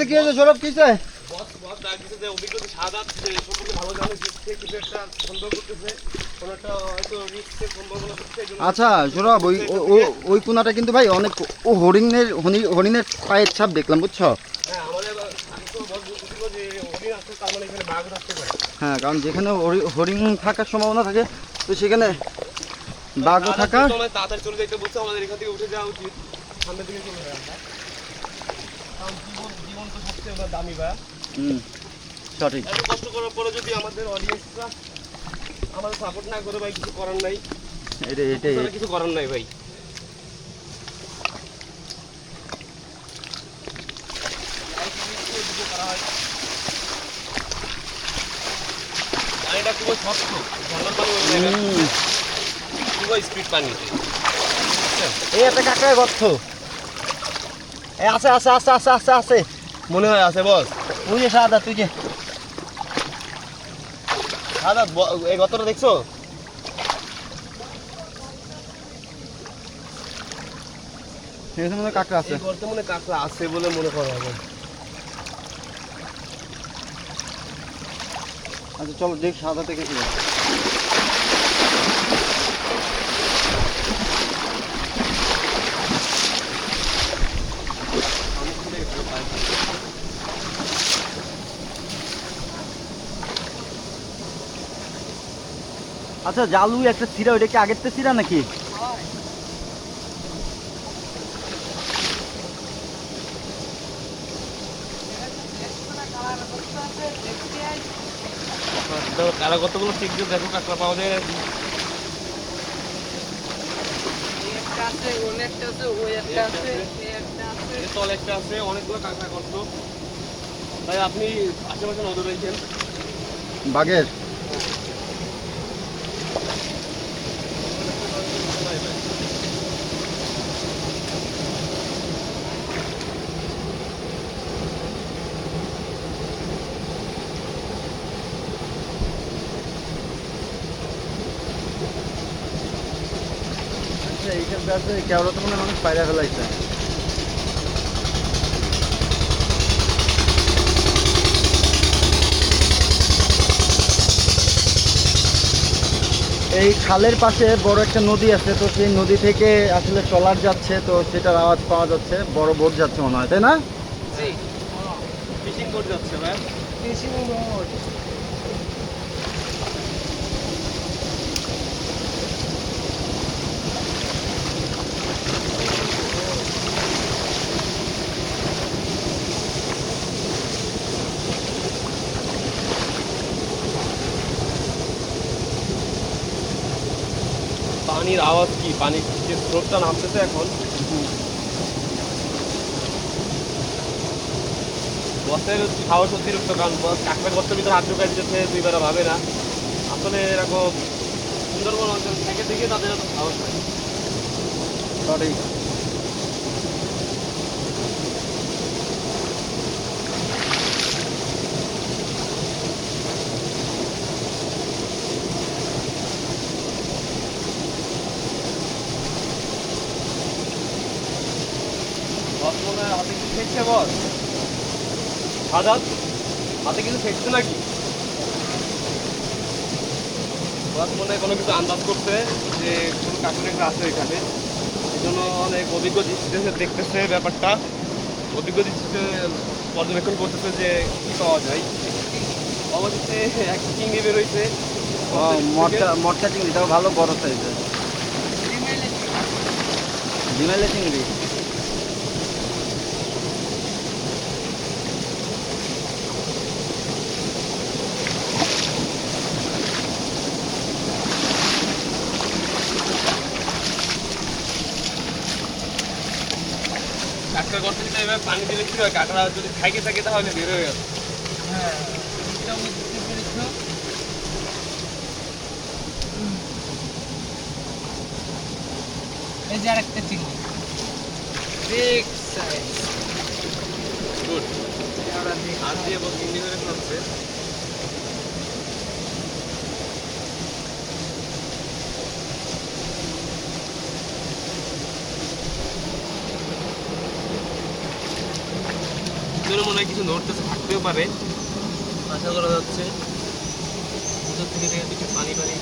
কি হয়েছে সৌরভ আচ্ছা সৌরভ ওই ওই কোনাটা কিন্তু ভাই অনেক ও হরিণের হরিণের পায়ের ছাপ দেখলাম বুঝছ? হ্যাঁ মানে হ্যাঁ কারণ যেখানে হরিণ থাকার সম্ভাবনা থাকে তো সেখানে বাঘও থাকা। তাড়াতাড়ি চলে যাইতে বলছে আমাদের এখান থেকে উঠে যাওয়া উচিত সামনের দিকে চলে যাওয়া। জীবন জীবন তো সবচেয়ে দামি ভাই। হুম সঠিক। কষ্ট করার পরে যদি আমাদের অডিয়েন্সরা আমাদের সাপোর্ট না করে ভাই কিছু করার নাই। এটাই এটাই কিছু করার নাই ভাই। পানিটা খুবই শক্ত ঝর্ণার পানি খুবই স্পিড পানি এই একটা কাকা গর্ত। এই আছে আছে আছে আছে আছে আছে মনে হয় আছে বস ওই যে সাদা তুই যে। দাদা এই গতটা দেখছ? এখানে মনে কাঁকড়া আছে। গর্তে মনে কাঁকড়া আছে বলে মনে করা হবে। আচ্ছা চলো দেখ সাদা থেকে কি আছে। আচ্ছা জালু একটা সিরা ওইটা কি আগের তো সিরা নাকি? কারা কতগুলো ঠিক দিয়ে দেখো কাঁকড়া পাওয়া যায় নাকি? এই তল একটা আছে অনেকগুলো কাঁকড়া করত তাই আপনি আশেপাশে নজর রাখছেন বাঘের? আচ্ছা আছে কেওড়া তো মনে হয় মানুষ পায়রা ফেলাইছে। এই খালের পাশে বড় একটা নদী আছে তো সেই নদী থেকে আসলে ট্রলার যাচ্ছে তো সেটার আওয়াজ পাওয়া যাচ্ছে বড় বোট যাচ্ছে মনে হয় তাই না? ফিশিং করে যাচ্ছে ভাই। পানির আওয়াজ কি? পানি যে স্রোতটা নামতেছে এখন। বসের সাহস অতিরিক্ত, কারণ বস কাকড়া গর্তের ভিতরে হাত ঢুকাই দিতেছে দুই বেলা ভাবে না। আসলে এরকম সুন্দরবন অঞ্চল থেকে থেকে তাদের সাহস নাই। সঠিক। মনে হাতে কিছু ফেকছে বস হাজার হাতে কিছু ফেকছে নাকি? বস মনে হয় কোনো কিছু আন্দাজ করছে যে কোনো কাকুরে একটা আছে এখানে। এই জন্য অনেক অভিজ্ঞ দৃষ্টিতে দেখতেছে ব্যাপারটা। অভিজ্ঞ দৃষ্টিতে পর্যবেক্ষণ করতেছে যে কী পাওয়া যায়। অবশেষে এক চিংড়ি বেরোইছে। মটকা মটকা চিংড়ি তাও ভালো বড় সাইজের জিমেলে চিংড়ি? কাঁকড়া করতে দিতে এবার পানি দিলে কি হয়? কাঁকড়া যদি খাইতে থাকে তাহলে বের হয়ে যাবে এই যে আরেকটা চিংড়ি। বিগ সাইজ গুড দিয়ে বস চিংড়ি করে খাচ্ছে মনে হয় কিছু নড়তে নড়তেছে থাকতেও পারে। আশা করা যাচ্ছে, ভিতর থেকে কিছু পানি পানি